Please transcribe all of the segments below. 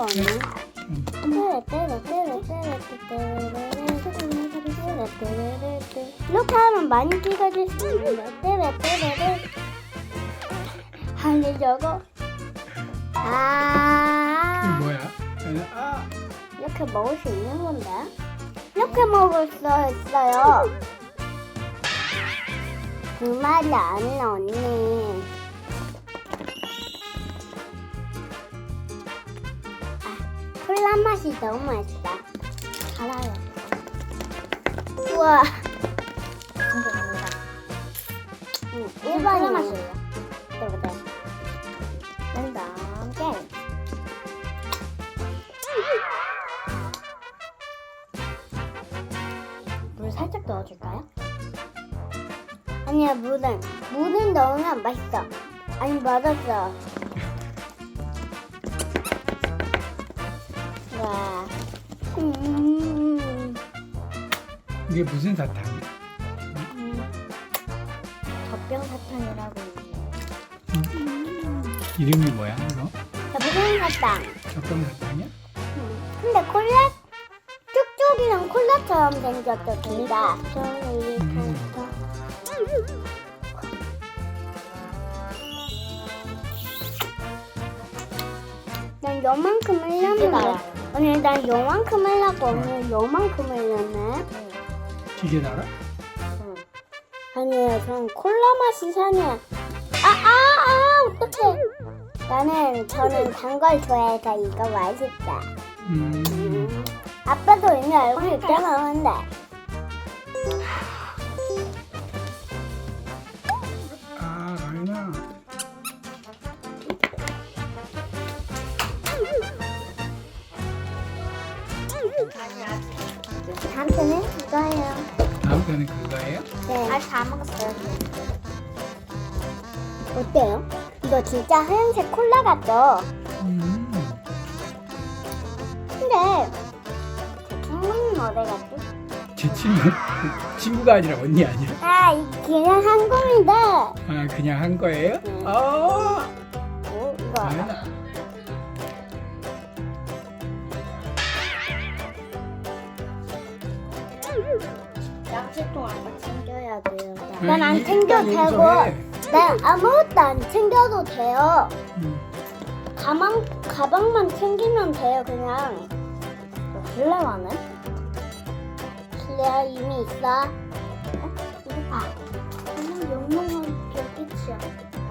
거 아니야? 응. 이렇게 하면 많이 찍어줄 수 있는데 아니 저거. 이게 아 뭐야? 아, 이렇게 먹을 수 있는 건데? 이렇게 먹을 수 있어요. 그 말이 아니야 언니 아, 콜라 맛이 너무 맛있다 달아요 우와 진짜 좋다. 응, 콜라 일반인 맛이에요. 맛이보다 랜덤 게임. 물 살짝 넣어줄까요? 아니야 물은 물은 넣으면 맛있어 아니 맞았어 이게 무슨 사탕이야? 음, 젖병 사탕이라고 있네요. 이름이 뭐야? 이거? 나 무슨 사탕 적당 사탕이야? 음, 근데 콜라 쭉쭉이랑 콜라처럼 생겼어 둘 다 난 요만큼 흘렸는데 달아요. 아니 난 요만큼 흘렸고 오늘 요만큼 흘렸네 기계? 응. 아니에요 전 콜라 맛이 상해. 아아 아 어떡해. 나는 저는 단 걸 좋아해서 이거 맛있다. 음, 음, 아빠도 이미 알고 있잖아 근데 다음번엔 이거예요 다음 거는 그거예요? 네 아직 다 먹었어요. 어때요? 이거 진짜 하얀색 콜라 같죠? 음, 근데 제 친구는 어디 갔지? 제 친구 친구가 아니라 언니 아니야? 아, 이 그냥 한국인데 아, 그냥 한 거예요? 네. 아, 어, 이거 아 양치통 아까 챙겨야 돼요. 난안 이- 챙겨도 되고. 해. 난 아무것도 안 챙겨도 돼요. 음, 가방 가방만 챙기면 돼요, 그냥. 블레와는? 실내야 이미 있어. 어? 이거 봐. 그냥 영롱한 별빛이야.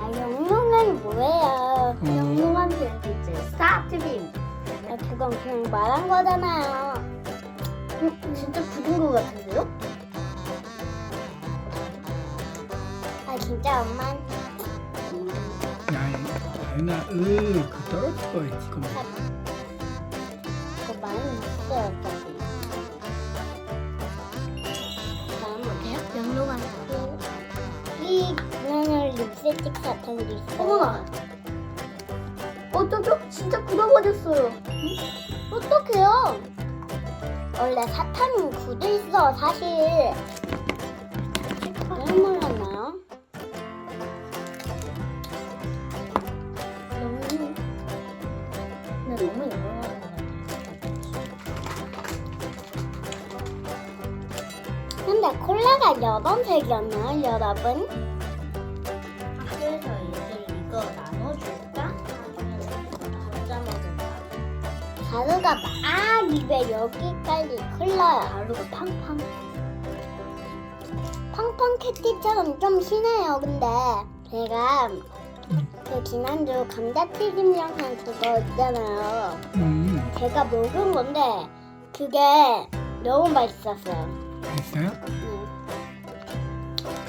아, 영롱한 뭐예요? 어, 영롱한 별빛을 스타트빔. 아, 그건 그냥 말한 거잖아요. 음, 진짜 굳은 것 같은데요? 진짜 엄마. 야, 아니나, 으, 그 떨어질 거였지. 그거. 그거 많이 있어요, 어차피. 다음 어때요? 영롱한 이 그냥 립스틱 사탕도 있어. 어머나. 어쩌죠? 진짜 굳어버렸어요. 어떡해요? 원래 사탕은 굳어 있어, 사실. 왜 몰랐나 콜라가 여번색이었나요, 여러분? 그래서 이제 이거 나눠줄까? 진짜 먹을까? 가루가 막 입에 여기까지 흘러요. 가루가 팡팡. 팡팡 캣티처럼 좀 심해요, 근데. 제가 음, 그 지난주 감자튀김 영상 그거 있잖아요. 음, 제가 먹은 건데 그게 너무 맛있었어요. 됐어요?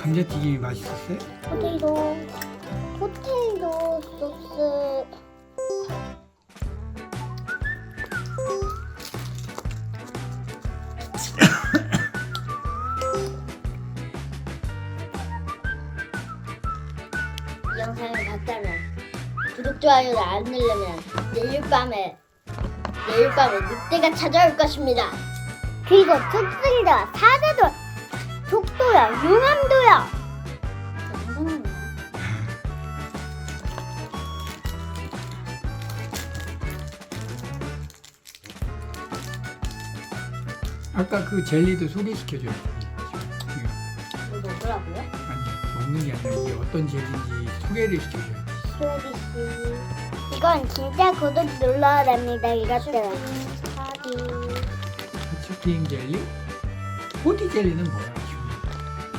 네. 감자튀김이 맛있었어요? 포테이토, 포테이토 소스. 이 영상을 봤다면 구독 좋아요를 안 누르면 내일 밤에 내일 밤에 늑대가 찾아올 것입니다. 그리고 특징자 사대도 속도야, 용암도야. 아까 그 젤리도 소개시켜줘요. 먹는 게 아니라 어떤 젤리인지 소개를 시켜줘요 소개시 이건 진짜 구독 눌러야 됩니다. 이것들은. 슈팅 젤리? 보디 젤리는 뭐야?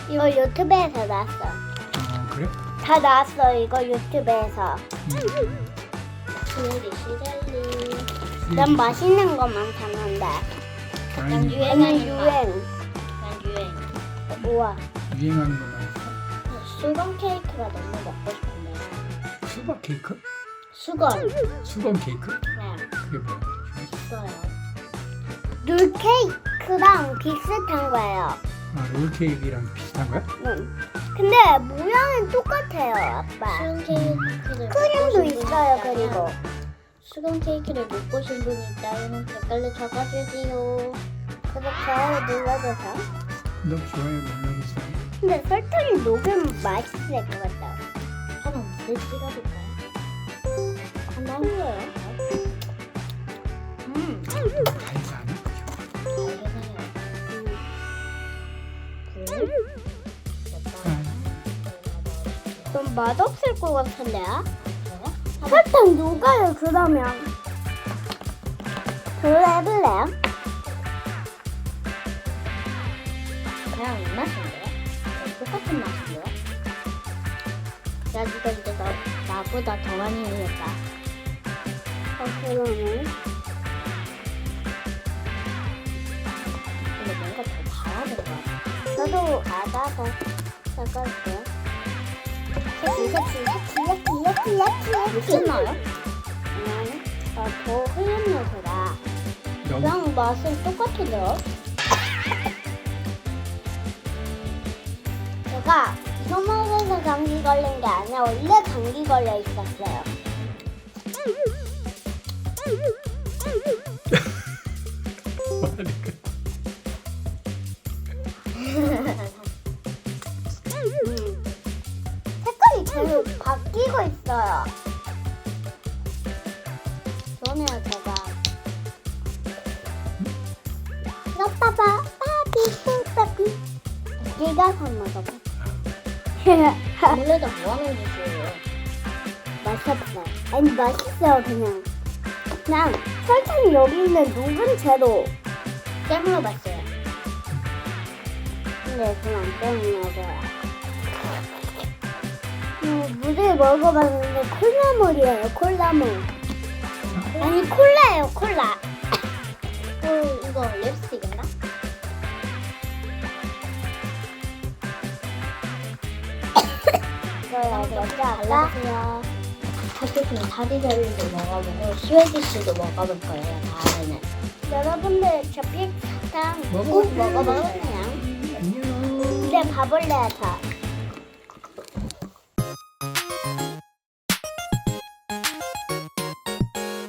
이거 유튜브에서 나왔어. 어 그래? 다 나왔어. 이거 유튜브에서. 음. 스웨디시 젤리. 난 맛있는 것만 샀는데. 난 아니, 유행하는 얘는 거. 유행. 난 유행. 우와. 유행하는 것만? 수건 케이크가 너무 먹고 싶은데. 수박 케이크? 수건. 수건 케이크? 네. 그게 뭐야? 있어요. 룰 케이크랑 비슷한 거예요. 아, 롤 케이크랑 비슷한 거야? 응. 근데 모양은 똑같아요, 아빠. 수건 케이크를 크림도 있어요, 그리고. 수건 케이크를 먹고 싶은 분이 있다면 댓글로 적어주세요. 그렇게 눌러줘서. 너 좋아요 눌러주세요. 근데 설탕이 녹으면 맛있을 것 같다. 한번 물을 찍어볼까요? 한번 해요. 음, 달지 않아? 아, 좀 맛없을 것 같은데요? 네? 설탕 녹아요, 그러면. 그래 해볼래요? 그냥 이 맛인데요? 거의 똑같은 맛인데요? 야, 니가 이제 나, 나보다 더 많이 먹었다. 어, 그러면. 저도 섞을게요. 새끼, 새끼, 새끼, 새끼, 새끼, 새끼, 미쳤나요? 아니, 어, 더 흐른. 너무 그냥 맛은 똑같은데요? 제가 이거 먹어서 감기 걸린 게 아니라 원래 감기 걸려 있었어요. 뭐하니까? 계속 바뀌고 있어요. 그러면 제가 빠빠빠 빠삐 빠삐 네가 선 먹어봐. 아무래도 뭐 하는 짓이에요? 맛없어요. 아니 맛있어요 그냥. 그냥 설탕이 여기 있는 녹은 채로. 깨물어 봤어요. 근데 그냥 때문이어서요. 음, 물을 먹어봤는데 콜라물이에요 콜라물. 아니 콜라예요 콜라. 어, 이거 립스틱인가? 이거야 먼저 아까. 어쨌든 사디별리도 먹어보고 스웨디시도 먹어볼 거예요. 다음에는. 여러분들 저 비슷한 먹어. 꼭 먹어보세요. 안녕. 근데 봐볼래요 저.